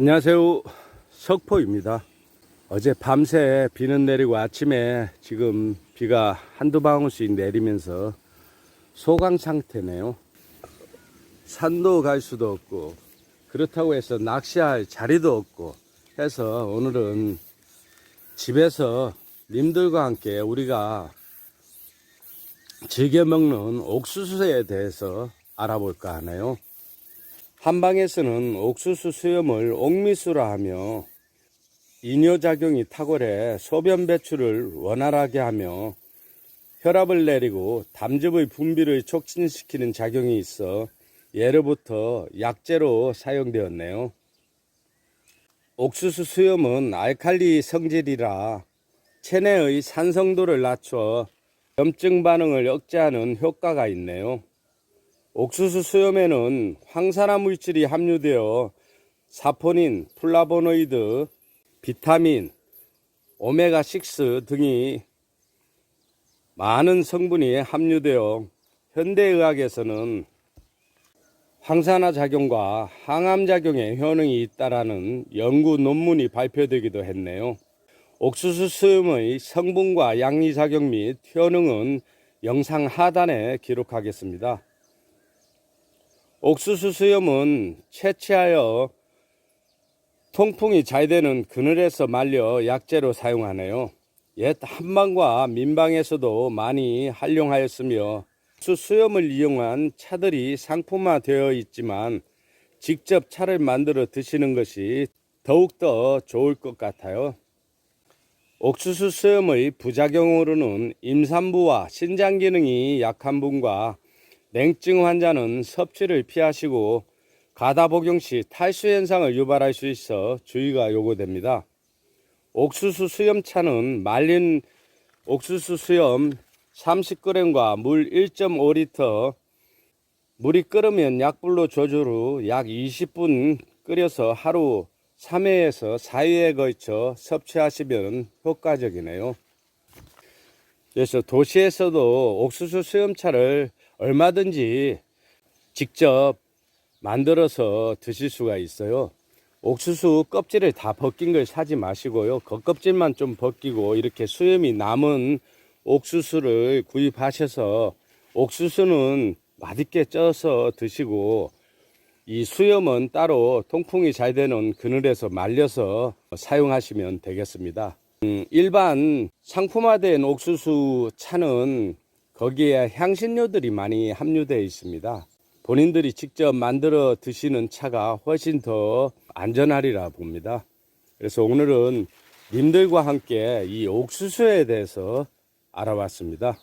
안녕하세요. 석포입니다. 어제 밤새 비는 내리고 아침에 지금 비가 한두 방울씩 내리면서 소강 상태네요. 산도 갈 수도 없고 그렇다고 해서 낚시할 자리도 없고 해서 오늘은 집에서 님들과 함께 우리가 즐겨 먹는 옥수수에 대해서 알아볼까 하네요. 한방에서는 옥수수 수염을 옥미수라 하며 이뇨작용이 탁월해 소변 배출을 원활하게 하며 혈압을 내리고 담즙의 분비를 촉진시키는 작용이 있어 예로부터 약재로 사용되었네요. 옥수수 수염은 알칼리 성질이라 체내의 산성도를 낮춰 염증 반응을 억제하는 효과가 있네요. 옥수수 수염에는 황산화 물질이 함유되어 사포닌, 플라보노이드, 비타민, 오메가6 등이 많은 성분이 함유되어 현대의학에서는 황산화 작용과 항암 작용에 효능이 있다라는 연구 논문이 발표되기도 했네요. 옥수수 수염의 성분과 양리 작용 및 효능은 영상 하단에 기록하겠습니다. 옥수수 수염은 채취하여 통풍이 잘 되는 그늘에서 말려 약재로 사용하네요. 옛 한방과 민방에서도 많이 활용하였으며 수 수염을 이용한 차들이 상품화되어 있지만 직접 차를 만들어 드시는 것이 더욱더 좋을 것 같아요. 옥수수 수염의 부작용으로는 임산부와 신장 기능이 약한 분과 냉증 환자는 섭취를 피하시고 가다 복용 시 탈수 현상을 유발할 수 있어 주의가 요구됩니다. 옥수수 수염차는 말린 옥수수 수염 30g과 물 1.5리터 물이 끓으면 약불로 조절 후 약 20분 끓여서 하루 3회에서 4회에 걸쳐 섭취하시면 효과적이네요. 그래서 도시에서도 옥수수 수염차를 얼마든지 직접 만들어서 드실 수가 있어요. 옥수수 껍질을 다 벗긴 걸 사지 마시고요. 겉껍질만 좀 벗기고 이렇게 수염이 남은 옥수수를 구입하셔서 옥수수는 맛있게 쪄서 드시고 이 수염은 따로 통풍이 잘 되는 그늘에서 말려서 사용하시면 되겠습니다. 음, 일반 상품화된 옥수수 차는 거기에 향신료들이 많이 함유되어 있습니다. 본인들이 직접 만들어 드시는 차가 훨씬 더 안전하리라 봅니다. 그래서 오늘은 님들과 함께 이 옥수수에 대해서 알아봤습니다.